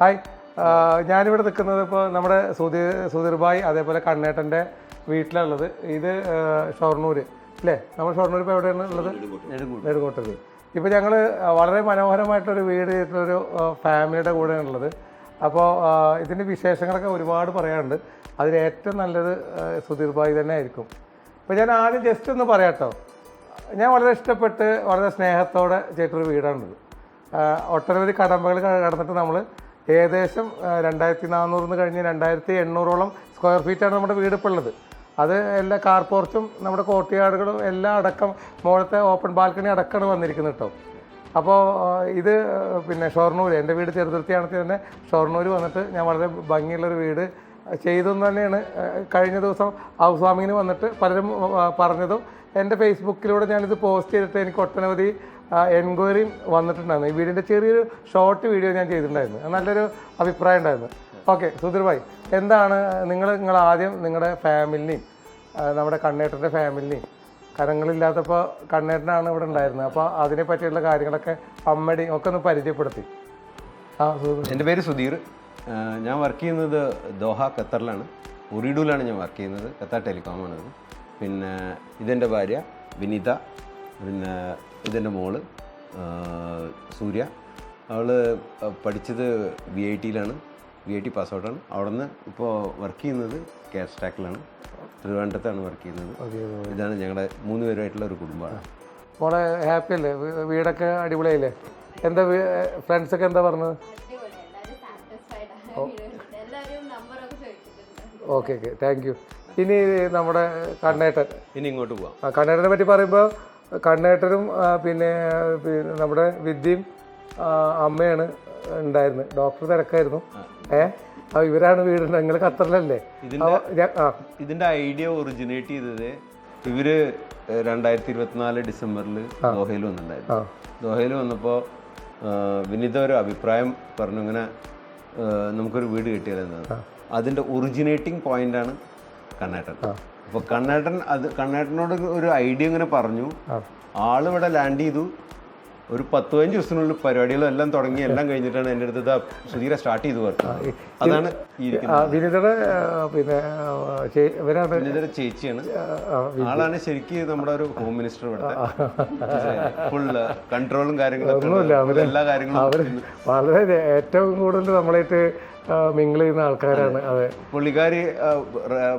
Hi. ഞാനിവിടെ നിൽക്കുന്നത് ഇപ്പോൾ നമ്മുടെ സുധീർ സുധീർഭായ് അതേപോലെ കണ്ണേട്ടന്റെ വീട്ടിലുള്ളത്. ഇത് ഷൊർണൂർ അല്ലേ? നമ്മൾ ഷൊർണൂർ ഇപ്പോൾ എവിടെയാണ് ഉള്ളത്? നെടുങ്കോട്ടത് ഇപ്പോൾ ഞങ്ങൾ വളരെ മനോഹരമായിട്ടൊരു വീട് ചെയ്തിട്ടുള്ളൊരു ആ, ഫാമിലിയുടെ കൂടെയാണ് ഉള്ളത് അപ്പോൾ ഇതിന്റെ വിശേഷങ്ങളൊക്കെ ഒരുപാട് പറയാനുണ്ട്. അതിൽ ഏറ്റവും നല്ലത് സുധീർഭായ് തന്നെ ആയിരിക്കും. അപ്പോൾ ഞാൻ ആദ്യം ജസ്റ്റ് ഒന്ന് പറയാട്ടോ കേട്ടോ. ഞാൻ വളരെ ഇഷ്ടപ്പെട്ട് വളരെ സ്നേഹത്തോടെ ചെയ്തിട്ടൊരു വീടാണിത് ആ, ഒട്ടനവധി കടമ്പകൾ കടന്നിട്ട് നമ്മൾ ഏകദേശം രണ്ടായിരത്തി നാനൂറിന് കഴിഞ്ഞ് രണ്ടായിരത്തി എണ്ണൂറോളം സ്ക്വയർ ഫീറ്റാണ് നമ്മുടെ വീട് ഇപ്പോൾ ഉള്ളത്. അത് എല്ലാ കാർ പോർച്ചും നമ്മുടെ കോർട്ട്യാർഡുകളും എല്ലാം അടക്കം മുകളത്തെ ഓപ്പൺ ബാൽക്കണി അടക്കമാണ് വന്നിരിക്കുന്നത് കേട്ടോ. അപ്പോൾ ഇത് പിന്നെ ഷൊർണൂർ എന്റെ വീട് ചെറുതുരുത്തിയാണെങ്കിൽ തന്നെ ഷൊർണൂർ വന്നിട്ട് ഞാൻ വളരെ ഭംഗിയുള്ളൊരു വീട് ചെയ്തു തന്നെയാണ് കഴിഞ്ഞ ദിവസം ഹൗസ് വാമിങ്ങിന് വന്നിട്ട് പലരും പറഞ്ഞതും. എന്റെ ഫേസ്ബുക്കിലൂടെ ഞാനിത് പോസ്റ്റ് ചെയ്തിട്ട് എനിക്ക് ഒട്ടനവധി എൻക്വയറിയും വന്നിട്ടുണ്ടായിരുന്നു. ഈ വീടിന്റെ ചെറിയൊരു ഷോർട്ട് വീഡിയോ ഞാൻ ചെയ്തിട്ടുണ്ടായിരുന്നു. നല്ലൊരു അഭിപ്രായം ഉണ്ടായിരുന്നു. ഓക്കെ സുധീർ ഭായ് എന്താണ് നിങ്ങൾ നിങ്ങൾ ആദ്യം നിങ്ങളുടെ ഫാമിലിനെയും നമ്മുടെ കണ്ണേട്ടന്റെ ഫാമിലിനെയും കരങ്ങളില്ലാത്തപ്പോൾ കണ്ണേട്ടനാണ് ഇവിടെ ഉണ്ടായിരുന്നത്. അപ്പോൾ അതിനെ പറ്റിയുള്ള കാര്യങ്ങളൊക്കെ അമ്മയുടെയും ഒക്കെ ഒന്ന് പരിചയപ്പെടുത്തി. ആ എന്റെ പേര് സുധീർ. ഞാൻ വർക്ക് ചെയ്യുന്നത് ദോഹ ഖത്തറിലാണ്. ഉറിഡുവിലാണ് ഞാൻ വർക്ക് ചെയ്യുന്നത്. ഖത്തർ ടെലികോമാണ്. പിന്നെ ഇതെന്റെ ഭാര്യ വിനിത. പിന്നെ ഇതെന്റെ മോൾ സൂര്യ. അവൾ പഠിച്ചത് വി ഐ ടിയിലാണ്. വി ഐ ടി പാസ് ഔട്ടാണ് അവിടെ നിന്ന് ഇപ്പോൾ വർക്ക് ചെയ്യുന്നത് ക്യാഷ് ടാക്കിലാണ്. ട്രിവാൻഡ്രത്താണ് വർക്ക് ചെയ്യുന്നത്. ഇതാണ് ഞങ്ങളുടെ മൂന്ന് പേരുമായിട്ടുള്ള ഒരു കുടുംബമാണ്. മോളെ ഹാപ്പി അല്ലേ? വീടൊക്കെ അടിപൊളിയായില്ലേ? എന്താ ഫ്രണ്ട്സൊക്കെ എന്താ പറഞ്ഞത്? ഓക്കെ ഓക്കെ താങ്ക് യു ഇനി നമ്മുടെ കണ്ണേട്ടൻ. ഇനി ഇങ്ങോട്ട് പോവാം. ആ കണ്ണേട്ടനെ പറ്റി പറയുമ്പോൾ കണ്ണേട്ടനും പിന്നെ പിന്നെ നമ്മുടെ വിദ്യയും അമ്മയാണ് ഉണ്ടായിരുന്നത്. ഡോക്ടർ തിരക്കായിരുന്നു. ഏ? അപ്പോൾ ഇവരാണ് വീട്. നിങ്ങൾ ഖത്തറിലല്ലേ. ഇതിന്റെ ഐഡിയ ഒറിജിനേറ്റ് ചെയ്തത് ഇവർ രണ്ടായിരത്തി ഇരുപത്തിനാല് ഡിസംബറിൽ ദോഹയിൽ വന്നിട്ടുണ്ടായിരുന്നു. ദോഹയിൽ വന്നപ്പോൾ വിനിത ഒരു അഭിപ്രായം പറഞ്ഞു ഇങ്ങനെ നമുക്കൊരു വീട് കിട്ടിയാലെന്നത് അതിന്റെ ഒറിജിനേറ്റിംഗ് പോയിന്റാണ് കണ്ണേട്ടൻ. അപ്പോൾ കണ്ണേട്ടൻ അത് കണ്ണേട്ടനോട് ഒരു ഐഡിയ ഇങ്ങനെ പറഞ്ഞു. ആൾ ഇവിടെ ലാൻഡ് ചെയ്തു. ഒരു പത്ത് പതിനഞ്ച് ദിവസത്തിനുള്ളിൽ പരിപാടികളും എല്ലാം തുടങ്ങി എല്ലാം കഴിഞ്ഞിട്ടാണ് എന്റെ അടുത്ത് ഇതാ സുധീര സ്റ്റാർട്ട് ചെയ്തു പറഞ്ഞു അതാണ് വിനിതയുടെ പിന്നെ ഇവരാണ് വിനിതയുടെ ചേച്ചിയാണ്. ആളാണ് ശരിക്കും നമ്മുടെ ഒരു ഹോം മിനിസ്റ്റർ ഇവിടുത്തെ. ഫുൾ കൺട്രോളും കാര്യങ്ങളും എല്ലാ കാര്യങ്ങളും വളരെ ഏറ്റവും കൂടുതൽ നമ്മളായിട്ട് മിങ്കിൾ ചെയ്യുന്ന ആൾക്കാരാണ്. അതെ. പുള്ളിക്കാരി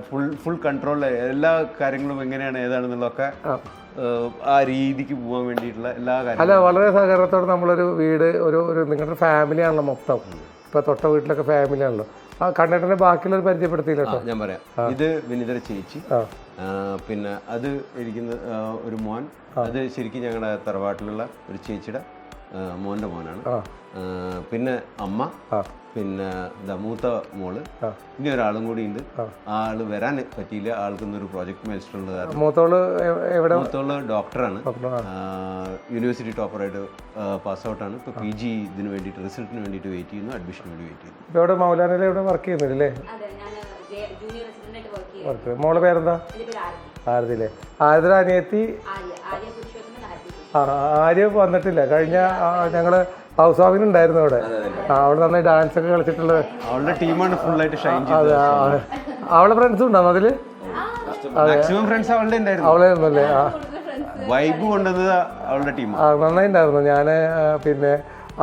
ഫുൾ ഫുൾ കൺട്രോൾ എല്ലാ കാര്യങ്ങളും എങ്ങനെയാണ് ഏതാണെന്നുള്ളതൊക്കെ ആ. രീതിക്ക് പോകാൻ വേണ്ടിയിട്ടുള്ള എല്ലാ കാര്യങ്ങളും. അല്ല വളരെ സഹകരണത്തോടെ നമ്മളൊരു വീട് ഒരു ഒരു നിങ്ങളുടെ ഫാമിലിയാണല്ലോ മൊത്തം. ഇപ്പൊ തൊട്ട വീട്ടിലൊക്കെ ഫാമിലിയാണല്ലോ ആ കണ്ണേട്ടനെ ബാക്കിയുള്ളവർ പരിചയപ്പെടുത്തിയില്ല കേട്ടോ? ഞാൻ പറയാം. ഇത് വിനിതര ചേച്ചി. പിന്നെ അത് ഇരിക്കുന്ന ഒരു മോൻ. അത് ശരിക്കും ഞങ്ങളുടെ തറവാട്ടിലുള്ള ഒരു ചേച്ചിയുടെ മോന്റെ മോന്റെ മോനാണ് പിന്നെ അമ്മ. പിന്നെ ദമൂത്ത മൂത്ത മോൾ. ഇനി ഒരാളും കൂടി ഉണ്ട് ആൾ വരാൻ പറ്റിയില്ല. ആൾക്ക് ഒരു പ്രോജക്ട് മേടിച്ചിട്ടുള്ളത് കാരണം മൂത്തോൾ ഡോക്ടറാണ്. യൂണിവേഴ്സിറ്റി ടോപ്പറായിട്ട് പാസ് ഔട്ടാണ് ഇപ്പോൾ പി ജി ഇതിന് വേണ്ടിയിട്ട് റിസൾട്ടിന് വേണ്ടിയിട്ട് വെയിറ്റ് ചെയ്യുന്നു അഡ്മിഷന് വേണ്ടി വെയിറ്റ് ചെയ്യുന്നു. ഇപ്പൊ ഇവിടെ മൗലാനയിൽ ഇവിടെ വർക്ക് ചെയ്യുന്നില്ലേ? അതെ ഞാൻ ജൂനിയർ റെസിഡന്റ് വർക്ക് മോളെ പേരെന്താ? ആരതി. ആരതിയുടെ അനിയത്തി? ആ ആര്യ വന്നിട്ടില്ല. കഴിഞ്ഞ ഞങ്ങൾ ഹൗസ് വാമിനുണ്ടായിരുന്നു അവിടെ. ആ അവിടെ നന്നായി ഡാൻസ് ഒക്കെ കളിച്ചിട്ടുള്ളത്. അവളുടെ ടീമാണ് ആയിട്ട് ഷൈൻ ചെയ്തത്. അവളെ ഫ്രണ്ട്സും ഉണ്ടാവും അതിൽ? മാക്സിമം ഫ്രണ്ട്സ് അവളുടെ ഉണ്ടായിരുന്നു. അവളെ ഫ്രണ്ട്സ് വൈബ് കൊണ്ടുവന്നത് അവളുടെ ടീമാണ് നന്നായി ഉണ്ടായിരുന്നു. ഞാൻ പിന്നെ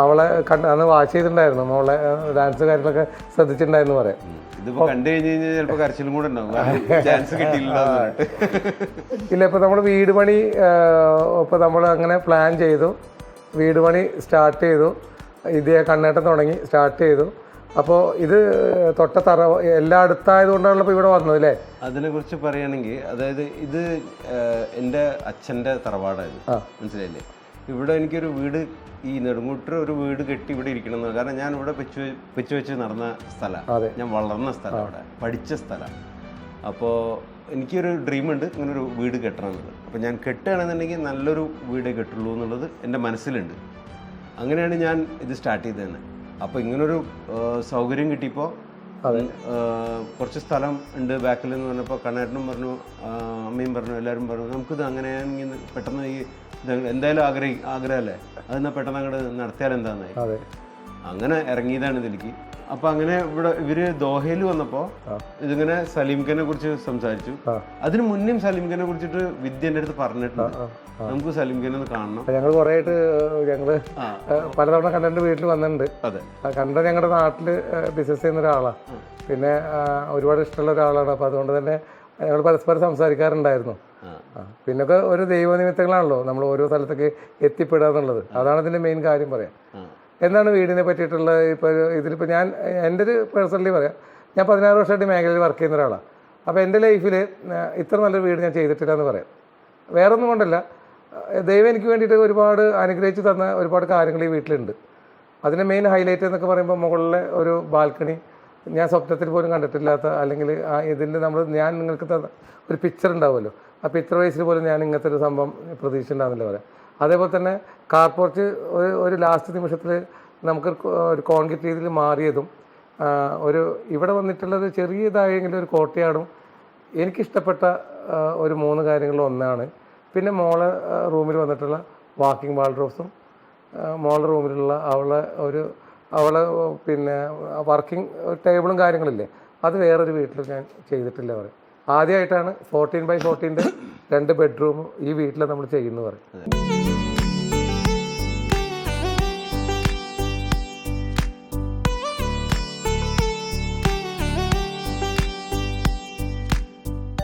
അവളെ കണ്ട് അന്ന് വാച്ച് ചെയ്തിട്ടുണ്ടായിരുന്നു. മോളെ ഡാൻസ് കാര്യങ്ങളൊക്കെ ശ്രദ്ധിച്ചിട്ടുണ്ടായിരുന്നു പറയാം ഇതിപ്പോ കണ്ടു കഴിഞ്ഞ് കഴിഞ്ഞാൽ ചിലപ്പോൾ കരച്ചിലും കൂടെ ഉണ്ടാവും. ചാൻസ് കിട്ടിയില്ല ഇല്ല ഇപ്പൊ നമ്മൾ വീട് പണി ഇപ്പൊ നമ്മൾ അങ്ങനെ പ്ലാൻ ചെയ്തു. വീട് പണി സ്റ്റാർട്ട് ചെയ്തു. ഇത് കണ്ണേട്ടം തുടങ്ങി സ്റ്റാർട്ട് ചെയ്തു. അപ്പോൾ ഇത് തൊട്ട തറ എല്ലാ അടുത്തായതുകൊണ്ടാണല്ലോ ഇപ്പോൾ ഇവിടെ വന്നത് അല്ലേ? അതിനെ കുറിച്ച് പറയുകയാണെങ്കിൽ അതായത് ഇത് എന്റെ അച്ഛന്റെ തറവാടായിരുന്നു. മനസ്സിലായില്ലേ? ഇവിടെ എനിക്കൊരു വീട് ഈ നെടുങ്കൂട്ടർ ഒരു വീട് കെട്ടി ഇവിടെ ഇരിക്കണം എന്ന് കാരണം ഞാൻ ഇവിടെ വെച്ച് വെച്ച് വെച്ച് നടന്ന സ്ഥലമാണ്. ഞാൻ വളർന്ന സ്ഥലം അവിടെ പഠിച്ച സ്ഥലം. അപ്പോൾ എനിക്കൊരു ഡ്രീമുണ്ട് ഉണ്ട് ഇങ്ങനൊരു വീട് കെട്ടണം എന്നുള്ളത് അപ്പോൾ ഞാൻ കെട്ടുകയാണെന്നുണ്ടെങ്കിൽ നല്ലൊരു വീടേ കെട്ടുള്ളൂ എന്നുള്ളത് എന്റെ മനസ്സിലുണ്ട്. അങ്ങനെയാണ് ഞാൻ ഇത് സ്റ്റാർട്ട് ചെയ്തത് അപ്പോൾ ഇങ്ങനൊരു സൗകര്യം കിട്ടിയപ്പോൾ കുറച്ച് സ്ഥലം ഉണ്ട് ബാക്കിൽ എന്ന് പറഞ്ഞപ്പോൾ കണ്ണേട്ടനും പറഞ്ഞു അമ്മയും പറഞ്ഞു എല്ലാവരും പറഞ്ഞു നമുക്കിത് അങ്ങനെ പെട്ടെന്ന് ഈ എന്തായാലും ആഗ്രഹി ആഗ്രഹമല്ലേ? അതെന്നാൽ പെട്ടെന്ന് അങ്ങോട്ട് നടത്തിയാൽ എന്താന്നായി? അങ്ങനെ ഇറങ്ങിയതാണ് ഇതിലേക്ക്. അപ്പൊ അങ്ങനെ ഇവിടെ ഇവർ ദോഹയിൽ വന്നപ്പോ ഇതിങ്ങനെ സലീംഖനെ കുറിച്ച് സംസാരിച്ചു. അതിനു മുന്നേയും സലീംഖനെ കുറിച്ചിട്ട് വിദ്യ എന്റെ അടുത്ത് പറഞ്ഞിട്ടുണ്ട്. നമുക്ക് സലീംഖനെ ഒന്ന് കാണണം. ഞങ്ങൾ കുറെ ആയിട്ട് ഞങ്ങൾ ആ. പലതവണ കണ്ടന്റ് വീട്ടിൽ വന്നിട്ടുണ്ട്. അതെ. കണ്ട ഞങ്ങളുടെ നാട്ടിൽ ബിസിനസ് ചെയ്യുന്ന ഒരാളാണ് പിന്നെ ഒരുപാട് ഇഷ്ടമുള്ള ഒരാളാണ്. അപ്പൊ അതുകൊണ്ട് തന്നെ ഞങ്ങൾ പരസ്പരം സംസാരിക്കാറുണ്ടായിരുന്നു. ആ, ഒരു ദൈവനിമിത്തങ്ങളാണല്ലോ. നമ്മൾ ഓരോ സ്ഥലത്തേക്ക് എത്തിപ്പെടുക എന്നുള്ളത്. അതാണ് ഇതിന്റെ മെയിൻ കാര്യം പറയാം. എന്താണ് വീടിനെ പറ്റിയിട്ടുള്ള ഇപ്പോൾ ഇതിലിപ്പോൾ ഞാൻ എന്റെ ഒരു പേഴ്സണലി പറയാം. ഞാൻ പതിനാറ് വർഷമായിട്ട് മേഖലയിൽ വർക്ക് ചെയ്യുന്ന ഒരാളാണ് അപ്പോൾ എന്റെ ലൈഫിൽ ഇത്ര നല്ലൊരു വീട് ഞാൻ ചെയ്തിട്ടില്ല എന്ന് പറയാം. വേറെ ഒന്നും കൊണ്ടല്ല ദൈവം എനിക്ക് വേണ്ടിയിട്ട് ഒരുപാട് അനുഗ്രഹിച്ച് തന്ന ഒരുപാട് കാര്യങ്ങൾ ഈ വീട്ടിലുണ്ട്. അതിന്റെ മെയിൻ ഹൈലൈറ്റ് എന്നൊക്കെ പറയുമ്പോൾ മുകളിലെ ഒരു ബാൽക്കണി ഞാൻ സ്വപ്നത്തിൽ പോലും കണ്ടിട്ടില്ലാത്ത അല്ലെങ്കിൽ ആ ഇതിന്റെ നമ്മൾ ഞാൻ നിങ്ങൾക്ക് തന്ന ഒരു പിക്ചർ ഉണ്ടാവുമല്ലോ. ആ പിക്ചർ വൈസിൽ പോലും ഞാൻ ഇങ്ങനത്തെ ഒരു സംഭവം പ്രതീക്ഷ ഉണ്ടാകുന്നില്ല പറയാം. അതേപോലെ തന്നെ കാർ പോർച്ച് ഒരു ഒരു ലാസ്റ്റ് നിമിഷത്തിൽ നമുക്ക് ഒരു കോൺക്രീറ്റ് രീതിയിൽ മാറിയതും ഒരു ഇവിടെ വന്നിട്ടുള്ളത് ചെറിയതായെങ്കിലും ഒരു കോട്ടയാടും എനിക്കിഷ്ടപ്പെട്ട ഒരു മൂന്ന് കാര്യങ്ങളിൽ ഒന്നാണ്. പിന്നെ മോളെ റൂമിൽ വന്നിട്ടുള്ള വാക്കിംഗ് വാൾഡ്രോസും മോളുടെ റൂമിലുള്ള അവളെ ഒരു അവളെ പിന്നെ വർക്കിംഗ് ടേബിളും കാര്യങ്ങളില്ലേ അത് വേറൊരു വീട്ടിൽ ഞാൻ ചെയ്തിട്ടില്ല പറയും ആദ്യമായിട്ടാണ് ഫോർട്ടീൻ ബൈ ഫോർട്ടീന്റെ രണ്ട് ബെഡ്റൂം ഈ വീട്ടിൽ നമ്മൾ ചെയ്യുന്നു പറയും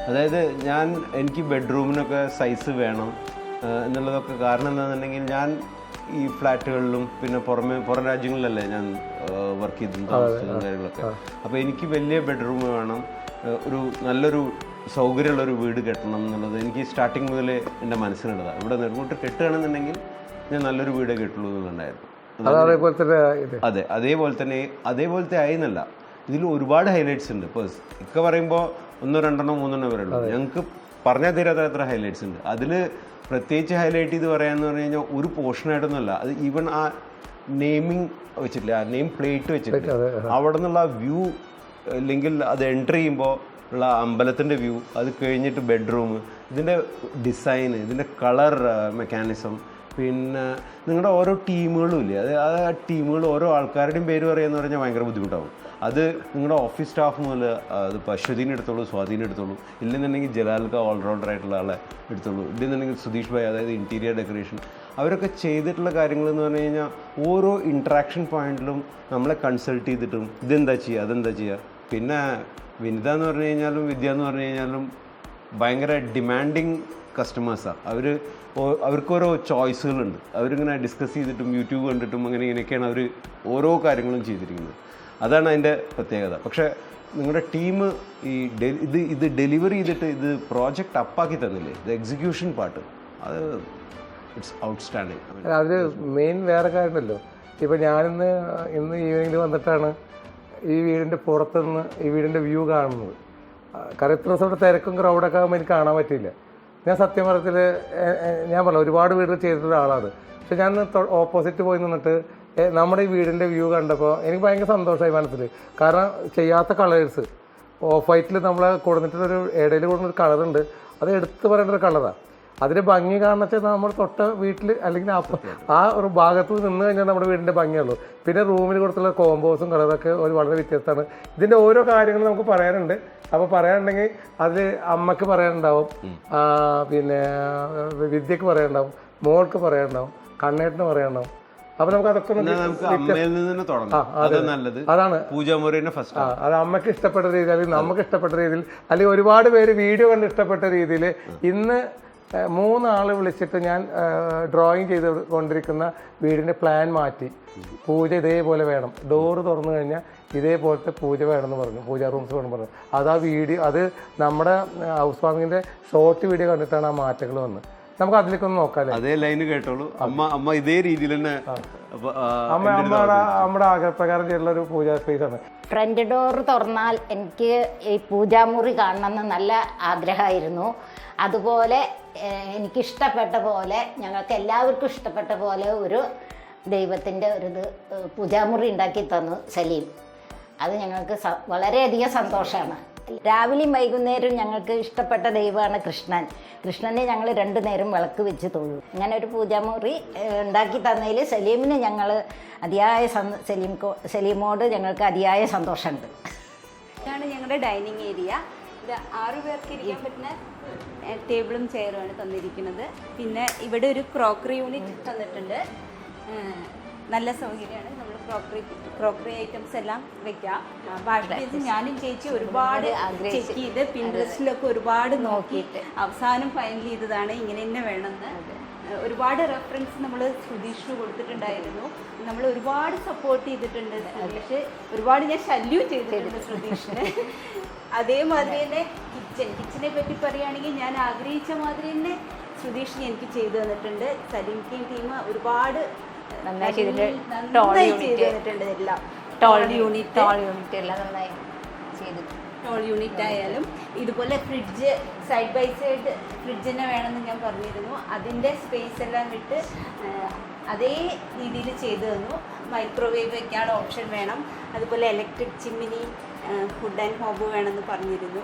അതായത് ഞാൻ എനിക്ക് ബെഡ്റൂമിനൊക്കെ സൈസ് വേണം എന്നുള്ളതൊക്കെ കാരണം എന്താണെന്നുണ്ടെങ്കിൽ ഞാൻ ഈ ഫ്ലാറ്റുകളിലും പിന്നെ പുറമെ പുറം രാജ്യങ്ങളിലല്ലേ ഞാൻ വർക്ക് ചെയ്തിട്ടുണ്ട് താമസിച്ചതും കാര്യങ്ങളൊക്കെ. അപ്പോൾ എനിക്ക് വലിയ ബെഡ്റൂം വേണം. ഒരു നല്ലൊരു സൗകര്യമുള്ള ഒരു വീട് കെട്ടണം എന്നുള്ളത് എനിക്ക് സ്റ്റാർട്ടിങ് മുതലേ എന്റെ മനസ്സിലുള്ളതാണ്. ഇവിടെ നെടുങ്കോട്ട് കെട്ടുകയാണെന്നുണ്ടെങ്കിൽ ഞാൻ നല്ലൊരു വീടേ കിട്ടുള്ളൂ എന്നുണ്ടായിരുന്നു അതെ അതേപോലെ തന്നെ അതേപോലത്തെ ആയിരുന്നല്ല ഇതിൽ ഒരുപാട് ഹൈലൈറ്റ്സ് ഉണ്ട്. ഇപ്പോൾ ഇക്ക പറയുമ്പോൾ ഒന്നോ രണ്ടെണ്ണോ മൂന്നെണ്ണോ ഉള്ളൂ. ഞങ്ങൾക്ക് പറഞ്ഞാൽ തീരാത്ത അത്ര ഹൈലൈറ്റ്സ് ഉണ്ട്. അതിൽ പ്രത്യേകിച്ച് ഹൈലൈറ്റ് ചെയ്ത് പറയാന്ന് പറഞ്ഞു കഴിഞ്ഞാൽ ഒരു പോർഷനായിട്ടൊന്നുമല്ല അത് ഈവൻ ആ നെയിമിങ് വെച്ചിട്ടില്ല ആ നെയിം പ്ലേറ്റ് വെച്ചിട്ടില്ല അവിടെ നിന്നുള്ള വ്യൂ അല്ലെങ്കിൽ അത് എൻട്രി ചെയ്യുമ്പോൾ ഉള്ള അമ്പലത്തിന്റെ വ്യൂ അത് കഴിഞ്ഞിട്ട് ബെഡ്റൂം ഇതിന്റെ ഡിസൈൻ ഇതിന്റെ കളർ മെക്കാനിസം പിന്നെ നിങ്ങളുടെ ഓരോ ടീമുകളും ഇല്ലേ? അത് ആ ടീമുകൾ ഓരോ ആൾക്കാരുടെയും പേര് പറയുകയെന്ന് പറഞ്ഞാൽ ഭയങ്കര ബുദ്ധിമുട്ടാവും. അത് നിങ്ങളുടെ ഓഫീസ് സ്റ്റാഫ് മുതൽ അത് അശ്വതിനെ എടുത്തോളൂ സ്വാധീനം എടുത്തോളൂ ഇല്ലെന്നുണ്ടെങ്കിൽ ജലാൽക്ക ഓൾറൗണ്ടർ ആയിട്ടുള്ള ആളെ എടുത്തോളൂ ഇല്ലെന്നുണ്ടെങ്കിൽ സുധീഷ് ഭായ് അതായത് ഇന്റീരിയർ ഡെക്കറേഷൻ അവരൊക്കെ ചെയ്തിട്ടുള്ള കാര്യങ്ങൾ എന്ന് പറഞ്ഞു കഴിഞ്ഞാൽ ഓരോ ഇൻട്രാക്ഷൻ പോയിന്റിലും നമ്മളെ കൺസൾട്ട് ചെയ്തിട്ടും ഇതെന്താ ചെയ്യുക അതെന്താ ചെയ്യുക പിന്നെ വിനിത എന്ന് പറഞ്ഞു കഴിഞ്ഞാലും വിദ്യ എന്ന് പറഞ്ഞു കഴിഞ്ഞാലും ഭയങ്കര ഡിമാൻഡിങ് കസ്റ്റമേഴ്സാണ് അവർ അവർക്ക് ഓരോ ചോയ്സുകളുണ്ട് അവരിങ്ങനെ ഡിസ്കസ് ചെയ്തിട്ടും യൂട്യൂബ് കണ്ടിട്ടും അങ്ങനെ ഇങ്ങനെയൊക്കെയാണ് അവർ ഓരോ കാര്യങ്ങളും ചെയ്തിരിക്കുന്നത്. അതാണ് അതിന്റെ പ്രത്യേകത. പക്ഷേ നിങ്ങളുടെ ടീം ഈ ഇത് ഇത് ഡെലിവറി ചെയ്തിട്ട് ഇത് പ്രോജക്റ്റ് അപ്പാക്കി തന്നില്ലേ? ഇത് എക്സിക്യൂഷൻ പാർട്ട് അത് ഇറ്റ്സ് ഔട്ട്സ്റ്റാൻഡിങ് അതിൽ മെയിൻ വേറെ കാര്യമല്ലോ ഇപ്പം ഞാനിന്ന് ഇന്ന് ഈവനിങ്ങിൽ വന്നിട്ടാണ് ഈ വീടിന്റെ പുറത്തുനിന്ന് ഈ വീടിന്റെ വ്യൂ കാണുന്നത്. കാരണം ഇത്ര ദിവസം ഇവിടെ തിരക്കും ക്രൗഡൊക്കെ ആകുമ്പോൾ എനിക്ക് കാണാൻ പറ്റില്ല ഞാൻ സത്യം പറഞ്ഞതിൽ ഞാൻ പറഞ്ഞു ഒരുപാട് വീടുകൾ ചെയ്തിട്ടുള്ള ആളാണ്. പക്ഷെ ഞാൻ ഓപ്പോസിറ്റ് പോയി നിന്നിട്ട് നമ്മുടെ ഈ വീടിന്റെ വ്യൂ കണ്ടപ്പോൾ എനിക്ക് ഭയങ്കര സന്തോഷമായി മനസ്സിൽ കാരണം ചെയ്യാത്ത കളേഴ്സ് ഓഫ് വൈറ്റിൽ നമ്മളെ കൊടുത്തിട്ടൊരു ഇടയിൽ കൊടുക്കുന്നൊരു കളറുണ്ട് അത് എടുത്തു പറയേണ്ട ഒരു കളറാണ് അതിന്റെ ഭംഗി വെച്ചാൽ നമ്മൾ തൊട്ട വീട്ടിൽ അല്ലെങ്കിൽ ആ ഒരു ഭാഗത്ത് നിന്ന് കഴിഞ്ഞാൽ നമ്മുടെ വീടിന്റെ ഭംഗിയുള്ളൂ പിന്നെ റൂമിൽ കൊടുത്തുള്ള കോമ്പോസും കളറൊക്കെ ഒരു വളരെ വ്യത്യസ്തമാണ്. ഇതിന്റെ ഓരോ കാര്യങ്ങളും നമുക്ക് പറയാനുണ്ട്. അപ്പോൾ പറയാനുണ്ടെങ്കിൽ അതിൽ അമ്മയ്ക്ക് പറയാനുണ്ടാവും. പിന്നെ വിദ്യക്ക് പറയാനുണ്ടാവും. മോൾക്ക് പറയാനുണ്ടാവും. കണ്ണേട്ടിന് പറയാനുണ്ടാവും. അപ്പൊ നമുക്ക് അതൊക്കെ അതാണ്. പൂജാമുറിനെ ഫസ്റ്റ് അത് അമ്മയ്ക്ക് ഇഷ്ടപ്പെട്ട രീതിയിൽ അല്ലെങ്കിൽ നമുക്ക് ഇഷ്ടപ്പെട്ട രീതിയിൽ അല്ലെങ്കിൽ ഒരുപാട് പേര് വീഡിയോ കണ്ട് ഇഷ്ടപ്പെട്ട രീതിയിൽ ഇന്ന് ഏഹ്, മൂന്നാൾ വിളിച്ചിട്ട് ഞാൻ ഡ്രോയിങ് ചെയ്ത് കൊണ്ടിരിക്കുന്ന വീടിന്റെ പ്ലാൻ മാറ്റി. പൂജ ഇതേപോലെ വേണം. ഡോറ് തുറന്നു കഴിഞ്ഞാൽ ഇതേപോലത്തെ പൂജ വേണമെന്ന് പറഞ്ഞു. പൂജാ റൂംസ് വേണം പറഞ്ഞു. അത് ആ വീഡിയോ അത് നമ്മുടെ ഹൗസ് വാമിങ്ങിന്റെ ഷോർട്ട് വീഡിയോ കണ്ടിട്ടാണ് ആ മാറ്റങ്ങൾ വന്നത്. നമുക്ക് അതിലേക്ക് ഒന്ന് നോക്കാം അതേ ലൈന് കേട്ടോളൂ. അമ്മ അമ്മ ഇതേ രീതിയിൽ തന്നെ അമ്മ അമ്മയുടെ നമ്മുടെ ആഗ്രഹപ്രകാരം ചെയ്തിട്ടുള്ള ഒരു പൂജാ സ്പേസ് ആണ്. ഫ്രണ്ട് ഡോർ തുറന്നാൽ എനിക്ക് ഈ പൂജാമുറി കാണണം കാണണമെന്ന് നല്ല ആഗ്രഹമായിരുന്നു. അതുപോലെ എനിക്കിഷ്ടപ്പെട്ട പോലെ ഞങ്ങൾക്ക് എല്ലാവർക്കും ഇഷ്ടപ്പെട്ട പോലെ ഒരു ദൈവത്തിന്റെ ഒരു ഇത് പൂജാമുറി ഉണ്ടാക്കി തന്നു സലീം. അത് ഞങ്ങൾക്ക് വളരെയധികം സന്തോഷമാണ്. രാവിലെയും വൈകുന്നേരം ഞങ്ങൾക്ക് ഇഷ്ടപ്പെട്ട ദൈവമാണ് കൃഷ്ണൻ. കൃഷ്ണനെ ഞങ്ങൾ രണ്ടു നേരം വിളക്ക് വെച്ച് തൊഴും. അങ്ങനെ ഒരു പൂജാമുറി ഉണ്ടാക്കി തന്നതിൽ സലീമിന് ഞങ്ങൾ അതിയായ സലീം സലീമോട് ഞങ്ങൾക്ക് അതിയായ സന്തോഷമുണ്ട്. ഇതാണ് ഞങ്ങളുടെ ഡൈനിങ് ഏരിയ. ഇത് ആറു പേർക്ക് ഇരിക്കാൻ പറ്റുന്ന ടേബിളും ചെയറുമാണ് തന്നിരിക്കുന്നത്. പിന്നെ ഇവിടെ ഒരു ക്രോക്കറി യൂണിറ്റ് തന്നിട്ടുണ്ട്. നല്ല സൗകര്യമാണ്. നമ്മൾ ക്രോക്കറി ക്രോക്കറി ഐറ്റംസ് എല്ലാം വെക്കാം. ബാക്കി ഞാനും ചേച്ചി ഒരുപാട് ചെക്ക് ചെയ്ത് പിൻട്രസ്റ്റിലൊക്കെ ഒരുപാട് നോക്കിയിട്ട്. അവസാനം ഫൈനൽ ചെയ്തതാണ്. ഇങ്ങനെ തന്നെ വേണമെന്ന്. ഒരുപാട് റെഫറൻസ് നമ്മൾ സുധീഷിന് കൊടുത്തിട്ടുണ്ടായിരുന്നു. നമ്മൾ ഒരുപാട് സപ്പോർട്ട് ചെയ്തിട്ടുണ്ട് സുധീഷ്. ഒരുപാട് ഞാൻ ശല്യവും ചെയ്തിട്ടുണ്ട്. സുധീഷിന്. അതേമാതിരി തന്നെ കിച്ചൺ കിച്ചനെ പറ്റി പറയുകയാണെങ്കിൽ ഞാൻ ആഗ്രഹിച്ച മാതിരി തന്നെ സുധീഷ് എനിക്ക് ചെയ്തു തന്നിട്ടുണ്ട്. സലീം ടീം ഒരുപാട് നന്നായി ചെയ്തു തന്നിട്ടുണ്ട് എല്ലാം. ടോൾ യൂണിറ്റ് ടോൾ യൂണിറ്റ് എല്ലാം നന്നായി ടോൾ യൂണിറ്റ് ആയാലും ഇതുപോലെ fridge side by side fridge തന്നെ വേണമെന്ന് ഞാൻ പറഞ്ഞിരുന്നു. അതിന്റെ സ്പേസ് എല്ലാം വിട്ട് അതേ രീതിയിൽ ചെയ്തു തന്നു. മൈക്രോവേവ് വെക്കാൻ ഓപ്ഷൻ വേണം. അതുപോലെ electric chimney food and hob വേണമെന്ന് പറഞ്ഞിരുന്നു.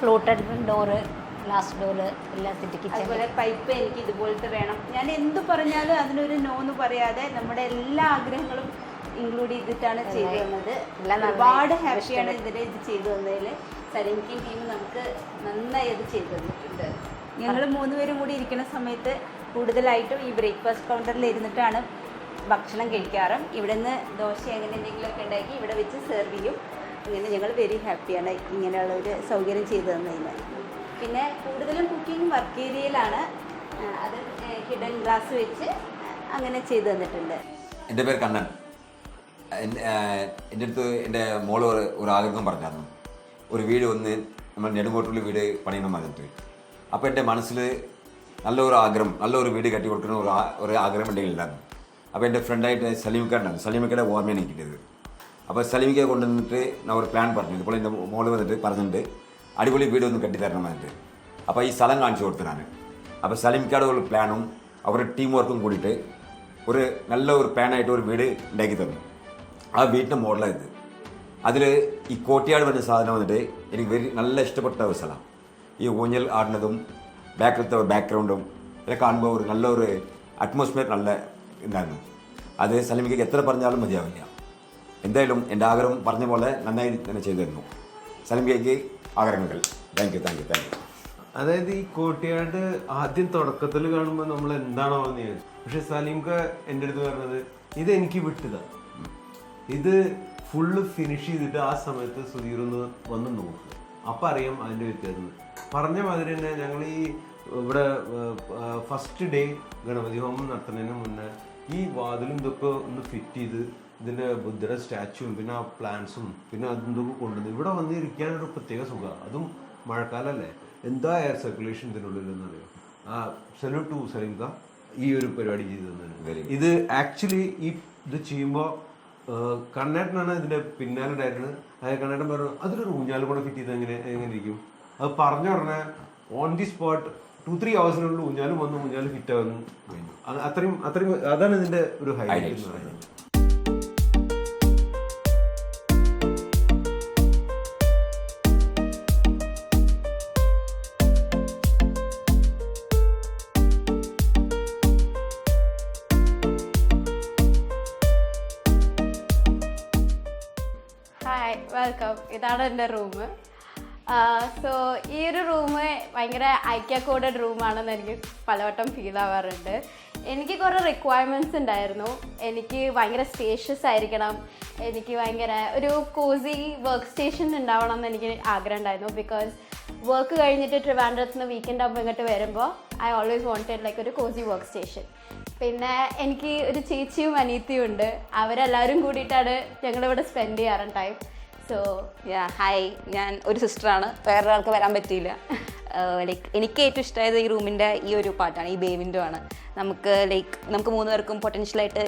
Float fluted door glass door എല്ലാം സെറ്റ് കിച്ചൺ അതുപോലെ പൈപ്പ് എനിക്ക് ഇതുപോലത്തെ വേണം. ഞാൻ എന്ത് പറഞ്ഞാലും അതിനൊരു നോ എന്ന് പറയാതെ നമ്മുടെ എല്ലാ ആഗ്രഹങ്ങളും ഇൻക്ലൂഡ് ചെയ്തിട്ടാണ് ചെയ്തു തന്നത് ഒരുപാട് ഹാപ്പിയാണ് ഇതിൽ ഇത് ചെയ്തു തന്നതിൽ സലീംക്കിൻ ടീം നമുക്ക് നന്നായി അത് ചെയ്തു തന്നിട്ടുണ്ട് ഞങ്ങൾ മൂന്നുപേരും കൂടി ഇരിക്കുന്ന സമയത്ത് കൂടുതലായിട്ടും ഈ ബ്രേക്ക്ഫാസ്റ്റ് കൗണ്ടറിൽ ഇരുന്നിട്ടാണ് ഭക്ഷണം കഴിക്കാറ്. ഇവിടെ നിന്ന് ദോശ അങ്ങനെ എന്തെങ്കിലുമൊക്കെ ഉണ്ടാക്കി ഇവിടെ വെച്ച് സെർവ് ചെയ്യും. അങ്ങനെ ഞങ്ങൾ വെരി ഹാപ്പിയാണ് ഇങ്ങനെയുള്ള ഒരു സൗകര്യം ചെയ്തു തന്നതിന്. പിന്നെ കൂടുതലും കുക്കിംഗ് വർക്ക് ഏരിയയിലാണ് അത് ഹിഡൻ ഗ്ലാസ് വെച്ച് അങ്ങനെ ചെയ്തു തന്നിട്ടുണ്ട്. എന്റെ പേര് കണ്ണൻ. എന്റെ അടുത്ത് എന്റെ മോൾ ഒരു ആഗ്രഹം പറഞ്ഞായിരുന്നു. ഒരു വീട് ഒന്ന് നമ്മൾ നെടുങ്കോട്ടുള്ള വീട് പണിയണം പറഞ്ഞിട്ട് അപ്പോൾ എന്റെ മനസ്സിൽ നല്ലൊരു ആഗ്രഹം നല്ലൊരു വീട് കെട്ടി കൊടുക്കണം ഒരു ഒരു ആഗ്രഹം ഉണ്ടെങ്കിലായിരുന്നു അപ്പോൾ എന്റെ ഫ്രണ്ടായിട്ട് സലീമിക്കാരുണ്ടായിരുന്നു സലീമിക്കയുടെ ഓർമ്മയാണ് എനിക്ക് കിട്ടിയത്. അപ്പോൾ സലീമിക്ക കൊണ്ടുവന്നിട്ട് ഒരു പ്ലാൻ പറഞ്ഞു ഇപ്പോൾ എന്റെ മോൾ വന്നിട്ട് പറഞ്ഞിട്ടുണ്ട് അടിപൊളി വീട് ഒന്ന് കെട്ടിത്തരണം എന്നിട്ട് അപ്പോൾ ഈ സ്ഥലം കാണിച്ചു കൊടുത്തു ഞാൻ അപ്പോൾ സലീമിക്കയുടെ ഒരു പ്ലാനും അവരുടെ ടീം വർക്കും കൂടിയിട്ട് ഒരു നല്ല ഒരു പ്ലാനായിട്ട് ഒരു വീട് ഉണ്ടാക്കി തന്നു. ആ വീടിന്റെ മോഡലായത് അതിൽ ഈ കോട്ടിയാട് വരുന്ന സാധനം വന്നിട്ട് എനിക്ക് വെരി നല്ല ഇഷ്ടപ്പെട്ട ഒരു സ്ഥലം. ഈ ഊഞ്ഞൽ ആടുന്നതും ബാക്കിലത്തെ ബാക്ക്ഗ്രൗണ്ടും ഇതൊക്കെ കാണുമ്പോൾ ഒരു നല്ലൊരു അറ്റ്മോസ്ഫിയർ നല്ല ഉണ്ടായിരുന്നു അത് സലീമിക്ക് എത്ര പറഞ്ഞാലും മതിയാവില്ല. എന്തായാലും എന്റെ ആഗ്രഹം പറഞ്ഞ പോലെ നന്നായി തന്നെ ചെയ്തു തരുന്നു. കേക്ക് ആഗ്രഹങ്ങൾ. Thank you thank you thank you അതായത് ഈ കോട്ടിയാട് ആദ്യം തുടക്കത്തിൽ കാണുമ്പോൾ നമ്മൾ എന്താണോ എന്ന് ചോദിച്ചു. പക്ഷെ സലീംക എന്റെ അടുത്ത് പറഞ്ഞത് ഇത് എനിക്ക് വിട്ടതാ. ഇത് ഫുള്ള് ഫിനിഷ് ചെയ്തിട്ട് ആ സമയത്ത് സുധീർ ഒന്ന് വന്ന് നോക്കുക അപ്പം അറിയാം അതിന്റെ വ്യത്യാസം. പറഞ്ഞ മാതിരി തന്നെ ഞങ്ങൾ ഈ ഇവിടെ ഫസ്റ്റ് ഡേ ഗണപതി ഹോമം നടത്തുന്നതിന് മുന്നേ ഈ വാതിലും ഇതൊക്കെ ഒന്ന് ഫിറ്റ് ചെയ്ത് ഇതിന്റെ ബുദ്ധയുടെ സ്റ്റാച്ചുവും പിന്നെ ആ പ്ലാന്റ്സും പിന്നെ അതെന്തൊക്കെ കൊണ്ടുവന്ന് ഇവിടെ വന്നിരിക്കാൻ ഒരു പ്രത്യേക സുഖമാണ്. അതും മഴക്കാലല്ലേ? എന്താ എയർ സർക്കുലേഷൻ ഇതിനുള്ളിൽ എന്നറിയോ ആ സല്യൂട്ട് ടു സലീംക ഈ ഒരു പരിപാടി ചെയ്തു തന്നതിന് ഇത് ആക്ച്വലി ഈ ഇത് ചെയ്യുമ്പോൾ കണ്ണേട്ടനാണ് ഇതിന്റെ പിന്നാലെ ഉണ്ടായിരുന്നത്. അതായത് കണ്ണേട്ടൻ പറഞ്ഞു അതിലൊരു ഊഞ്ഞാലും കൂടെ ഫിറ്റ് ചെയ്ത് എങ്ങനെ എങ്ങനെ ഇരിക്കും? അത് പറഞ്ഞ ഉടനെ on the spot two three അവേഴ്സിനുള്ളിൽ ഊഞ്ഞാലും വന്ന് ഊഞ്ഞാലും ഫിറ്റ് ആവുന്നു. അത് അത്രയും അത്രയും അതാണ് ഇതിന്റെ ഒരു ഹൈലൈറ്റ് എന്ന് പറയുന്നത്. ഹായ് വെൽക്കം ഇതാണ് എന്റെ റൂം സോ ഈ ഒരു റൂം ഭയങ്കര ഐക്യ കോഡഡ് റൂമാണെന്ന് എനിക്ക് പലവട്ടം ഫീൽ ആവാറുണ്ട്. എനിക്ക് കുറേ റിക്വയർമെന്റ്സ് ഉണ്ടായിരുന്നു. എനിക്ക് ഭയങ്കര സ്പേഷ്യസ് ആയിരിക്കണം. എനിക്ക് ഭയങ്കര ഒരു കോസി വർക്ക് സ്റ്റേഷൻ ഉണ്ടാവണം എന്ന് എനിക്ക് ആഗ്രഹം ഉണ്ടായിരുന്നു. ബിക്കോസ് വർക്ക് കഴിഞ്ഞിട്ട് ട്രിവാൻഡ്രത്ത് നിന്ന് വീക്കെൻഡ് ആകുമ്പോൾ ഇങ്ങോട്ട് വരുമ്പോൾ ഐ ഓൾവേസ് വോണ്ടഡ് ലൈക്ക് ഒരു കോസി വർക്ക് സ്റ്റേഷൻ പിന്നെ എനിക്ക് ഒരു ചേച്ചിയും അനീത്തിയും ഉണ്ട്. അവരെല്ലാവരും കൂടിയിട്ടാണ് ഞങ്ങളിവിടെ സ്പെൻഡ് ചെയ്യാറ് ടൈം സോ യാ ഹായ് ഞാൻ ഒരു സിസ്റ്ററാണ് വേറൊരാൾക്ക് വരാൻ പറ്റിയില്ല. ലൈക്ക് എനിക്ക് ഏറ്റവും ഇഷ്ടമായത് ഈ റൂമിന്റെ ഈ ഒരു പാട്ടാണ് ഈ ബേവിന്റെ ആണ്. നമുക്ക് ലൈക്ക് നമുക്ക് മൂന്ന് പേർക്കും പൊട്ടൻഷ്യലായിട്ട്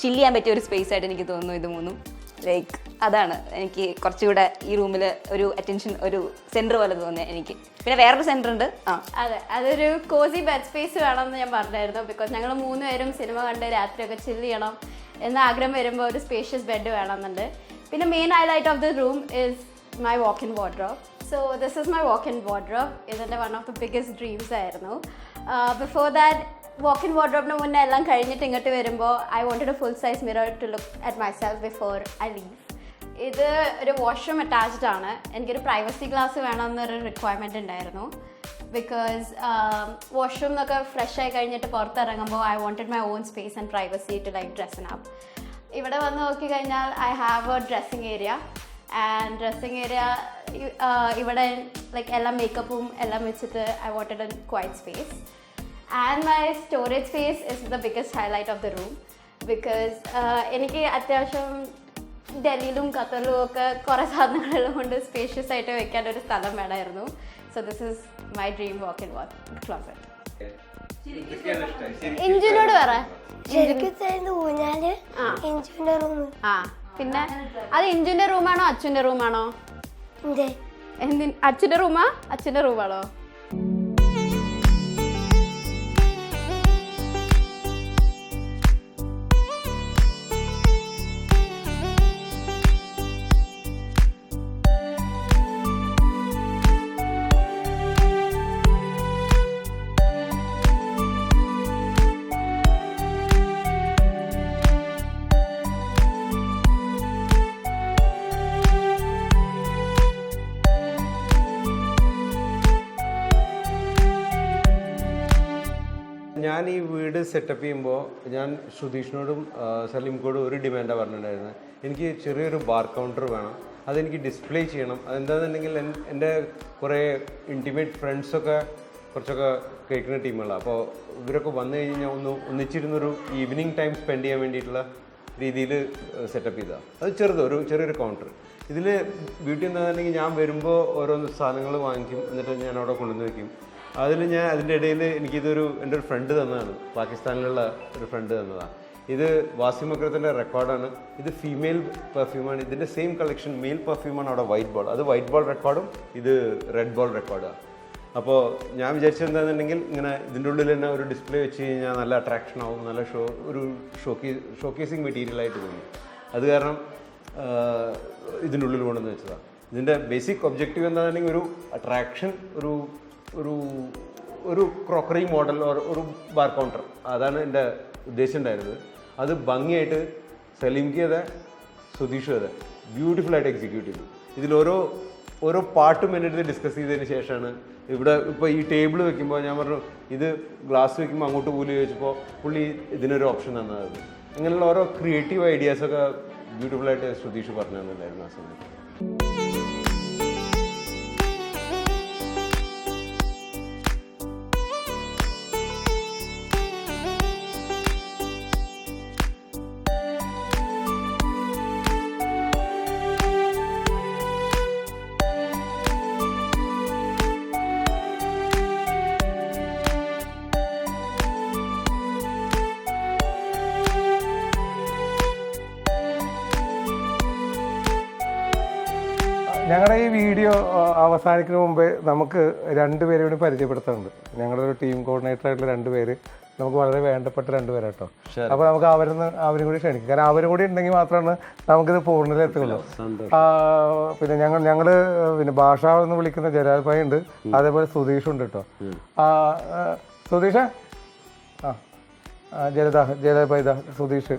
ചില്ല് ചെയ്യാൻ പറ്റിയ ഒരു സ്പേസ് ആയിട്ട് എനിക്ക് തോന്നുന്നു ഇത് മൂന്നും. ലൈക്ക് അതാണ് എനിക്ക് കുറച്ചുകൂടെ ഈ റൂമിൽ ഒരു അറ്റൻഷൻ ഒരു സെന്റർ പോലെ തോന്നിയത് എനിക്ക്. പിന്നെ വേറൊരു സെന്റർ ഉണ്ട്. ആ. അതെ അതൊരു കോസി ബെഡ് സ്പേസ് വേണമെന്ന് ഞാൻ പറഞ്ഞായിരുന്നു. ബിക്കോസ് ഞങ്ങൾ മൂന്ന് പേരും സിനിമ കണ്ട് രാത്രിയൊക്കെ ചില്ല് ചെയ്യണം എന്ന ആഗ്രഹം വരുമ്പോൾ ഒരു സ്പേഷ്യസ് ബെഡ് വേണമെന്നുണ്ട്. പിന്നെ main highlight of the room is my walk in wardrobe so this is my walk in wardrobe ഇതെന്റെ one of the biggest dreams ആയിരുന്നു. ബിഫോർ ദാറ്റ് വാക്ക് ഇൻ വാർഡ്രോബിന് മുന്നേ എല്ലാം കഴിഞ്ഞിട്ട് ഇങ്ങോട്ട് വരുമ്പോൾ I wanted a full size mirror to look at myself before I leave ഇത് ഒരു വാഷ്റൂം അറ്റാച്ച്ഡ് ആണ്. എനിക്കൊരു പ്രൈവസി ഗ്ലാസ് വേണമെന്നൊരു റിക്വയർമെന്റ് ഉണ്ടായിരുന്നു. ബിക്കോസ് വാഷ്റൂം എന്നൊക്കെ ഫ്രഷ് ആയി കഴിഞ്ഞിട്ട് പുറത്തിറങ്ങുമ്പോൾ I wanted my own space and privacy to like dressing up ഇവിടെ വന്ന് നോക്കിക്കഴിഞ്ഞാൽ I have a dressing area and dressing area ഇവിടെ ലൈക്ക് എല്ലാ മേക്കപ്പും എല്ലാം വെച്ചിട്ട് I wanted a quiet space and my storage space is the biggest highlight of the room because എനിക്ക് അത്യാവശ്യം ഡൽഹിയിലും ഖത്തറിലും ഒക്കെ കുറേ സാധനങ്ങളെല്ലാം കൊണ്ട് സ്പേഷ്യസ് ആയിട്ട് വെക്കാൻ ഒരു സ്ഥലം വേണമായിരുന്നു so this is my dream walk in walk closet ഇഞ്ചിനോട് പറ. ശരിക്കും തരുന്ന ഊഞ്ഞാൽ ആ. പിന്നെ അത് ഇഞ്ചിന്റെ റൂമാണോ അച്ഛന്റെ റൂമാണോ? എന്തിന്? അച്ഛന്റെ അച്ഛന്റെ റൂമാ? അച്ഛന്റെ റൂമാണോ? ഞാൻ ഈ വീട് സെറ്റപ്പ് ചെയ്യുമ്പോൾ ഞാൻ സുധീഷിനോടും സലീംകോടും ഒരു ഡിമാൻഡാണ് പറഞ്ഞിട്ടുണ്ടായിരുന്നത് എനിക്ക് ചെറിയൊരു ബാർ കൗണ്ടർ വേണം. അതെനിക്ക് ഡിസ്പ്ലേ ചെയ്യണം. അതെന്താണെന്നുണ്ടെങ്കിൽ എൻ- എന്റെ കുറേ ഇന്റിമേറ്റ് ഫ്രണ്ട്സൊക്കെ കുറച്ചൊക്കെ കഴിക്കുന്ന ടീമുകളാണ് അപ്പോൾ ഇവരൊക്കെ വന്നു കഴിഞ്ഞാൽ ഒന്ന് ഒന്നിച്ചിരുന്നൊരു ഈവനിങ് ടൈം സ്പെൻഡ് ചെയ്യാൻ വേണ്ടിയിട്ടുള്ള രീതിയിൽ സെറ്റപ്പ് ചെയ്തതാണ് അത് ചെറുത് ഒരു ചെറിയൊരു കൗണ്ടർ ഇതിൽ ബ്യൂട്ടി എന്താണെന്നുണ്ടെങ്കിൽ ഞാൻ വരുമ്പോൾ ഓരോന്ന് സാധനങ്ങൾ വാങ്ങിക്കും. എന്നിട്ട് ഞാൻ അവിടെ കൊണ്ടുവന്ന് വെക്കും. അതിൽ ഞാൻ അതിന്റെ ഇടയിൽ എനിക്കിതൊരു എന്റെ ഒരു ഫ്രണ്ട് തന്നതാണ്. പാകിസ്ഥാനിലുള്ള ഒരു ഫ്രണ്ട് തന്നതാണ് ഇത് വാസിം അക്രത്തിന്റെ റെക്കോർഡാണ് ഇത് ഫീമെയിൽ പെർഫ്യൂമാണ് ഇതിന്റെ സെയിം കളക്ഷൻ മെയിൽ പെർഫ്യൂമാണ് അവിടെ വൈറ്റ് ബോൾ അത് വൈറ്റ് ബോൾ റെക്കോർഡും ഇത് റെഡ് ബോൾ റെക്കോർഡാണ് അപ്പോൾ ഞാൻ വിചാരിച്ചത് എന്താണെന്നുണ്ടെങ്കിൽ ഇങ്ങനെ ഇതിന്റെ ഉള്ളിൽ തന്നെ ഒരു ഡിസ്പ്ലേ വെച്ച് കഴിഞ്ഞാൽ നല്ല അട്രാക്ഷൻ ആവും നല്ല ഷോ ഒരു ഷോക്കേ ഷോക്കേസിങ് മെറ്റീരിയലായിട്ട് തോന്നി. അത് കാരണം ഇതിന്റെ ഉള്ളിൽ കൊണ്ടുവന്ന് വെച്ചതാണ് ഇതിന്റെ ബേസിക് ഒബ്ജക്റ്റീവ് എന്താണെന്നുണ്ടെങ്കിൽ ഒരു അട്രാക്ഷൻ ഒരു ഒരു ഒരു ക്രോക്കറി മോഡൽ ഒരു ബാർ കൗണ്ടർ അതാണ് എന്റെ ഉദ്ദേശം ഉണ്ടായിരുന്നത്. അത് ഭംഗിയായിട്ട് സലീംക്ക് അതെ സുധീഷും അതെ ബ്യൂട്ടിഫുൾ ആയിട്ട് എക്സിക്യൂട്ട് ചെയ്തു. ഇതിലോരോ ഓരോ പാട്ടും എന്റെ അടുത്ത് ഡിസ്കസ് ചെയ്തതിന് ശേഷമാണ് ഇവിടെ ഇപ്പോൾ ഈ ടേബിൾ വെക്കുമ്പോൾ ഞാൻ പറഞ്ഞു ഇത് ഗ്ലാസ് വെക്കുമ്പോൾ അങ്ങോട്ട് പോലും ചോദിച്ചപ്പോൾ പുള്ളി ഇതിനൊരു ഓപ്ഷൻ തന്നത് അങ്ങനെയുള്ള ഓരോ ക്രിയേറ്റീവ് ഐഡിയാസൊക്കെ ബ്യൂട്ടിഫുൾ ആയിട്ട് സുധീഷ് പറഞ്ഞു തന്നിട്ടുണ്ടായിരുന്നു ആ സമയത്ത്. അവസാനിക്കുന്ന മുമ്പേ നമുക്ക് രണ്ട് പേരെ കൂടി പരിചയപ്പെടുത്തുന്നുണ്ട് ഞങ്ങളുടെ ഒരു ടീം കോർഡിനേറ്റർ ആയിട്ടുള്ള രണ്ട് പേര്. നമുക്ക് വളരെ വേണ്ടപ്പെട്ട രണ്ടുപേരാ കേട്ടോ. അപ്പൊ നമുക്ക് അവരിന്ന് അവരും കൂടി ക്ഷണിക്കും. കാരണം അവരും കൂടി ഉണ്ടെങ്കിൽ മാത്രമാണ് നമുക്കിത് പൂർണത എത്തുള്ളൂ പിന്നെ ഞങ്ങൾ ഞങ്ങൾ പിന്നെ ഭാഷ എന്ന് വിളിക്കുന്ന ജലാൽ ഭായി ഉണ്ട്. അതേപോലെ സുധീഷ് ഉണ്ട് കേട്ടോ. സുധീഷ? ആ ജലദാ ജലദ ജലാൽ ഭായി ദാ സുധീഷ്.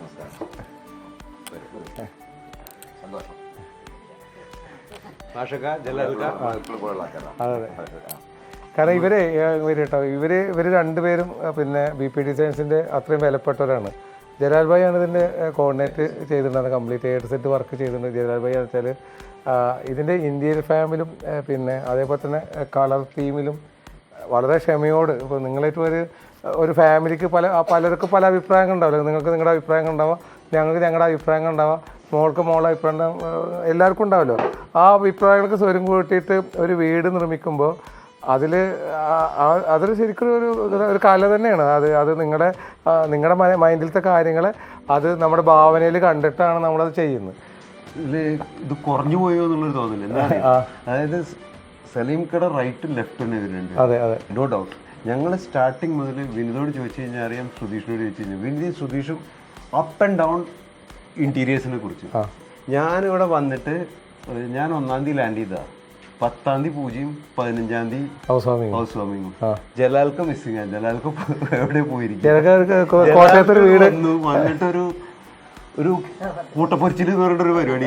അതെ. കാരണം ഇവർ കേട്ടോ ഇവർ ഇവർ രണ്ടുപേരും പിന്നെ ബി പി ഡിസൈൻസിന്റെ അത്രയും വിലപ്പെട്ടവരാണ്. ജലാൽ ഭായി ആണ് ഇതിന്റെ കോർഡിനേറ്റ് ചെയ്തിട്ടുണ്ടാണ് കംപ്ലീറ്റ് എയ്ഡ് സെറ്റ് വർക്ക് ചെയ്തിട്ടുണ്ട് ജലാൽ ഭായി എന്ന് വെച്ചാൽ ഇതിന്റെ ഇന്ത്യയിൽ ഫാമിലും പിന്നെ അതേപോലെ തന്നെ കളർ തീമിലും വളരെ ക്ഷമയോട്. ഇപ്പോൾ നിങ്ങളായിട്ട് ഒരു ഒരു ഫാമിലിക്ക് പല പലർക്കും പല അഭിപ്രായങ്ങൾ ഉണ്ടാവില്ല? നിങ്ങൾക്ക് നിങ്ങളുടെ അഭിപ്രായങ്ങൾ ഉണ്ടാവാം ഞങ്ങൾക്ക് ഞങ്ങളുടെ അഭിപ്രായങ്ങൾ ഉണ്ടാവാം. മോൾക്ക് മോളെ അഭിപ്രായം എല്ലാവർക്കും ഉണ്ടാവല്ലോ. ആ അഭിപ്രായങ്ങൾക്ക് സ്വരം കൂട്ടിയിട്ട് ഒരു വീട് നിർമ്മിക്കുമ്പോൾ അതിൽ അതൊരു ശരിക്കും ഒരു ഒരു കല തന്നെയാണ്. അത് അത് നിങ്ങളുടെ നിങ്ങളുടെ മൈൻഡിലത്തെ കാര്യങ്ങളെ അത് നമ്മുടെ ഭാവനയിൽ കണ്ടിട്ടാണ് നമ്മളത് ചെയ്യുന്നത്. ഇതിൽ ഇത് കുറഞ്ഞു പോയോ എന്നുള്ളൊരു തോന്നില്ല അതായത് സലീം കട റൈറ്റ് ലെഫ്റ്റ് അതെ അതെ. നോ ഡൗട്ട് ഞങ്ങൾ സ്റ്റാർട്ടിങ് മുതൽ വിനിതോട് ചോദിച്ചു കഴിഞ്ഞാൽ അറിയാം സുധീഷിനോട് ചോദിച്ചു കഴിഞ്ഞാൽ. വിനിതയും സുധീഷും അപ്പ് ആൻഡ് ഡൗൺ ഇന്റീരിയേഴ്സിനെ കുറിച്ച്. ഞാനിവിടെ വന്നിട്ട് ഞാൻ ഒന്നാം തീയതി ലാൻഡ് ചെയ്താ പത്താം തീയതി പൂജയും പതിനഞ്ചാം തീയതി ഹൗസ് വാമിങ് ഹൗസ് വാമിങ്ങും ജലാൽക്ക മിസ്സിങ് ആണ്. ജലാൽക്ക എവിടെ പോയിരിക്കും? വന്നിട്ടൊരു ഒരു കൂട്ടപ്പൊരിച്ചിൽ എന്ന് പറഞ്ഞിട്ട് ഒരു പരിപാടി?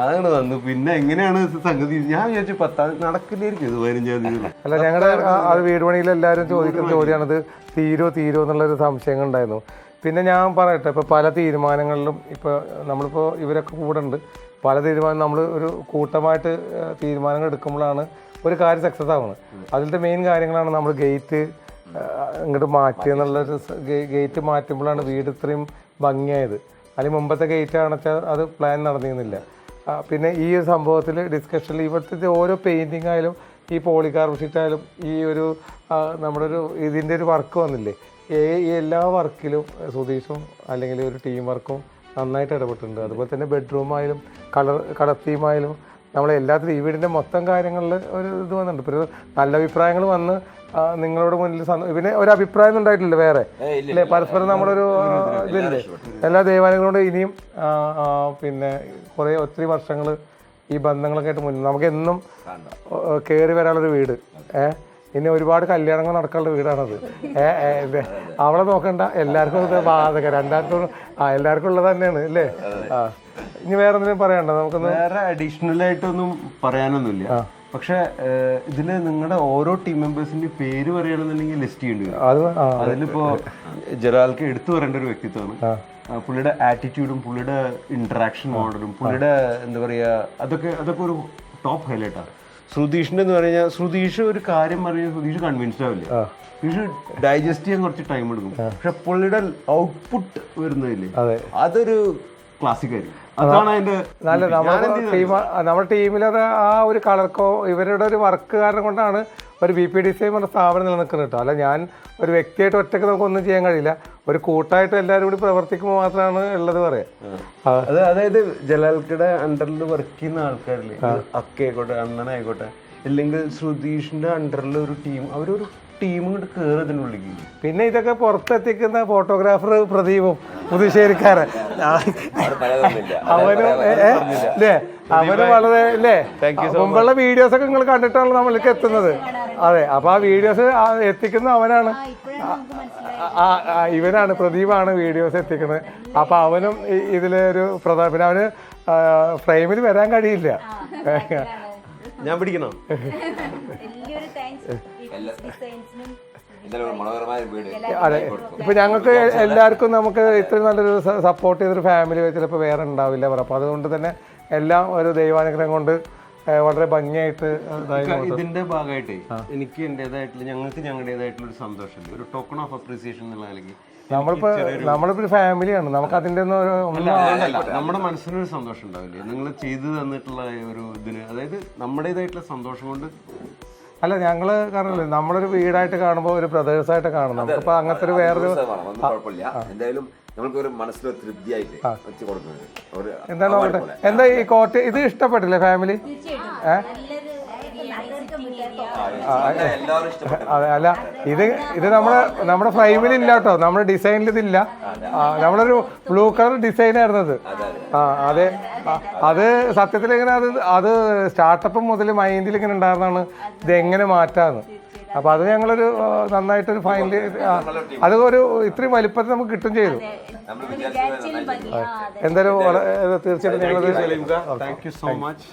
അതാണ് വന്നു. പിന്നെ എങ്ങനെയാണ് സംഗതി? ഞാൻ വിചാരിച്ചു പത്താം തീയതി നടക്കില്ലായിരിക്കും ഇത് പതിനഞ്ചാം തീയതി. അല്ല ഞങ്ങളുടെ ആ വീട് പണിയിൽ എല്ലാവരും ചോദിക്കുന്ന ചോദ്യമാണിത് തീരോ തീരോ എന്നുള്ളൊരു സംശയം ഉണ്ടായിരുന്നു പിന്നെ ഞാൻ പറയട്ടെ ഇപ്പോൾ പല തീരുമാനങ്ങളിലും ഇപ്പോൾ നമ്മളിപ്പോൾ ഇവരൊക്കെ കൂടെ ഉണ്ട് പല തീരുമാനം നമ്മൾ ഒരു കൂട്ടമായിട്ട് തീരുമാനങ്ങൾ എടുക്കുമ്പോഴാണ് ഒരു കാര്യം സക്സസ് ആവുന്നത്. അതിലത്തെ മെയിൻ കാര്യങ്ങളാണ് നമ്മൾ ഗേറ്റ് ഇങ്ങോട്ട് മാറ്റുക എന്നുള്ളൊരു ഗേറ്റ് മാറ്റുമ്പോഴാണ് വീട് ഇത്രയും ഭംഗിയായത്. അല്ലെങ്കിൽ മുമ്പത്തെ ഗേറ്റ് ആണെച്ചാൽ അത് പ്ലാൻ നടന്നിരുന്നില്ല. പിന്നെ ഈ ഒരു സംഭവത്തിൽ ഡിസ്കഷനിൽ ഇവിടുത്തെ ഓരോ പെയിന്റിങ് ആയാലും ഈ പോളികാർബ് ഷീറ്റ് ഈ ഒരു നമ്മുടെ ഒരു ഇതിന്റെ ഒരു വർക്ക് വന്നില്ലേ? എല്ലാ വർക്കിലും സുധീഷും അല്ലെങ്കിൽ ഒരു ടീം വർക്കും നന്നായിട്ട് ഇടപെട്ടിട്ടുണ്ട്. അതുപോലെ തന്നെ ബെഡ്റൂം ആയാലും കളർ കളർ തീമായാലും നമ്മൾ എല്ലാത്തിലും ഈ വീടിന്റെ മൊത്തം കാര്യങ്ങളിൽ ഒരു ഇത് വന്നിട്ടുണ്ട്. ഇപ്പോൾ നല്ല അഭിപ്രായങ്ങൾ വന്ന് നിങ്ങളോട് മുന്നിൽ പിന്നെ ഒരു അഭിപ്രായം ഉണ്ടായിട്ടില്ല വേറെ. അല്ലേ? പരസ്പരം നമ്മളൊരു ഇതില്ലേ? എല്ലാ ദേവാലയങ്ങളോട് ഇനിയും പിന്നെ കുറേ ഒത്തിരി വർഷങ്ങൾ ഈ ബന്ധങ്ങളൊക്കെ ആയിട്ട് മുന്നിൽ നമുക്ക് എന്നും കയറി വരാനുള്ളൊരു വീട്. ഏഹ് ഇനി ഒരുപാട് കല്യാണങ്ങൾ നടക്കാനുള്ള വീടാണത്. അവളെ നോക്കണ്ട എല്ലാവർക്കും ബാധക. രണ്ടാർക്കും ആ എല്ലാവർക്കും ഉള്ളത് തന്നെയാണ് അല്ലേ? ആ. ഇനി വേറെ എന്തെങ്കിലും പറയണ്ടോ നമുക്കൊന്ന്? വേറെ അഡീഷണൽ ആയിട്ടൊന്നും പറയാനൊന്നുമില്ല. പക്ഷെ ഇതിൽ നിങ്ങളുടെ ഓരോ ടീം മെമ്പേഴ്സിന്റെ പേര് പറയുകയാണെന്നുണ്ടെങ്കിൽ ലിസ്റ്റ് ചെയ്യേണ്ടി വരും. അതിലിപ്പോ ജലാൽക്ക് എടുത്തു പറയേണ്ട ഒരു വ്യക്തിത്വമാണ്. പുള്ളിയുടെ ആറ്റിറ്റ്യൂഡും പുള്ളിയുടെ ഇന്ററാക്ഷൻ മോഡലും പുള്ളിയുടെ എന്താ പറയാ അതൊക്കെ അതൊക്കെ ഒരു ടോപ്പ് ഹൈലൈറ്റാണ് ശ്രുതീഷിന്റെ എന്ന് പറഞ്ഞാൽ ശ്രുതീഷ് ഒരു കാര്യം പറഞ്ഞാൽ ശ്രുതീഷ് കൺവിൻസ്ഡ് ആവില്ല. ശ്രുതീഷ് ഡൈജസ്റ്റ് ചെയ്യാൻ കുറച്ച് ടൈം എടുക്കും. പക്ഷെ പുള്ളിയുടെ ഔട്ട്പുട്ട് വരുന്നതില്ലേ അതെ. അതൊരു ക്ലാസിക് അതാണ് അതിന്റെ നല്ല നമ്മുടെ എന്ത് ടീം നമ്മുടെ ടീമിലത് ആ ഒരു കളർക്കോ ഇവരുടെ ഒരു വർക്ക് കാരണം കൊണ്ടാണ് ഒരു ബി പി ഡി സി പറഞ്ഞ സ്ഥാപനം നിലനിൽക്കുന്നത് കേട്ടോ. അല്ല ഞാൻ ഒരു വ്യക്തിയായിട്ട് ഒറ്റയ്ക്ക് നമുക്കൊന്നും ചെയ്യാൻ കഴിയില്ല. ഒരു കൂട്ടായിട്ട് എല്ലാവരും കൂടി പ്രവർത്തിക്കുമ്പോൾ മാത്രമാണ് ഉള്ളത് പറയാം. അത് അതായത് ജലാൽക്കയുടെ അണ്ടറിൽ വർക്ക് ചെയ്യുന്ന ആൾക്കാരില്ലേ? അക്കയായിക്കോട്ടെ അണ്ണനായിക്കോട്ടെ അല്ലെങ്കിൽ ശ്രുതീഷിന്റെ അണ്ടറിൽ ഒരു ടീം അവരൊരു ടീം ഇങ്ങോട്ട് കയറി പിന്നെ ഇതൊക്കെ പുറത്തെത്തിക്കുന്ന ഫോട്ടോഗ്രാഫർ പ്രദീപും പുതുശ്ശേരിക്കാരൻ അവനും അല്ലേ? അവന് വളരെ അല്ലേ? മുമ്പുള്ള വീഡിയോസ് ഒക്കെ നിങ്ങൾ കണ്ടിട്ടാണ് നമ്മൾക്ക് എത്തുന്നത്. അതെ അപ്പൊ ആ വീഡിയോസ് എത്തിക്കുന്ന അവനാണ്. ആ, ആ, ഇവനാണ് പ്രദീപാണ് വീഡിയോസ് എത്തിക്കുന്നത്. അപ്പൊ അവനും ഇ- ഇതിലെ ഒരു പ്രധാന പിന്നെ അവന് ഫ്രെയിമിൽ വരാൻ കഴിയില്ല. ഞാൻ പിടിക്കണം? അതെ. ഇപ്പൊ ഞങ്ങൾക്ക് എല്ലാവർക്കും നമുക്ക് ഇത്രയും നല്ലൊരു സപ്പോർട്ട് ചെയ്തൊരു ഫാമിലി ചിലപ്പോൾ വേറെ ഉണ്ടാവില്ല പറ. അപ്പൊ അതുകൊണ്ട് തന്നെ എല്ലാം ഒരു ദൈവാനുഗ്രഹം കൊണ്ട് വളരെ ഭംഗിയായിട്ട് ഇതിന്റെ ഭാഗമായിട്ട് എനിക്ക് എന്റേതായിട്ടുള്ള ഞങ്ങൾക്ക് ഞങ്ങളുടേതായിട്ടുള്ള ഒരു സന്തോഷം ഒരു ടോക്കൺ ഓഫ് അപ്രീസിയേഷൻ എന്നുള്ള നിലയ്ക്ക് നമ്മളിപ്പോ നമ്മളിപ്പോ ഒരു ഫാമിലിയാണ് നമുക്ക് അതിന്റെ നമ്മുടെ മനസ്സിനൊരു സന്തോഷം ഉണ്ടാവില്ലേ? നിങ്ങൾ ചെയ്തു തന്നിട്ടുള്ള ഒരു ഇതിന് അതായത് നമ്മുടേതായിട്ടുള്ള സന്തോഷം കൊണ്ട് അല്ല ഞങ്ങൾ കാരണല്ലേ നമ്മളൊരു വീടായിട്ട് കാണുമ്പോൾ ഒരു ബ്രദേഴ്സ് ആയിട്ട് കാണും നമുക്കിപ്പോ അങ്ങനത്തെ ഒരു വേറൊരു എന്തായാലും തൃപ്തിയായിട്ട് വെച്ച് നോക്കട്ടെ എന്താ ഈ കോട്ട് ഇത് ഇഷ്ടപ്പെട്ടില്ലേ ഫാമിലി? അതെ അല്ല ഇത് ഇത് നമ്മുടെ നമ്മുടെ ഫ്രെയിമിൽ ഇല്ല കേട്ടോ. നമ്മുടെ ഡിസൈനിൽ ഇതില്ല നമ്മളൊരു ബ്ലൂ കളർ ഡിസൈൻ ആയിരുന്നു അത് ആ അതെ അത് സത്യത്തിൽ ഇങ്ങനെ അത് അത് സ്റ്റാർട്ടപ്പ് മുതൽ മൈൻഡിൽ ഇങ്ങനെ ഉണ്ടായിരുന്നാണ് ഇത് എങ്ങനെ മാറ്റാന്ന്. അപ്പൊ അത് ഞങ്ങളൊരു നന്നായിട്ടൊരു ഫൈനൽ അത് ഒരു ഇത്രയും വലിപ്പത്തിൽ നമുക്ക് കിട്ടും ചെയ്തു. എന്തായാലും തീർച്ചയായിട്ടും ഞങ്ങളത് താങ്ക് യു സോ മച്ച്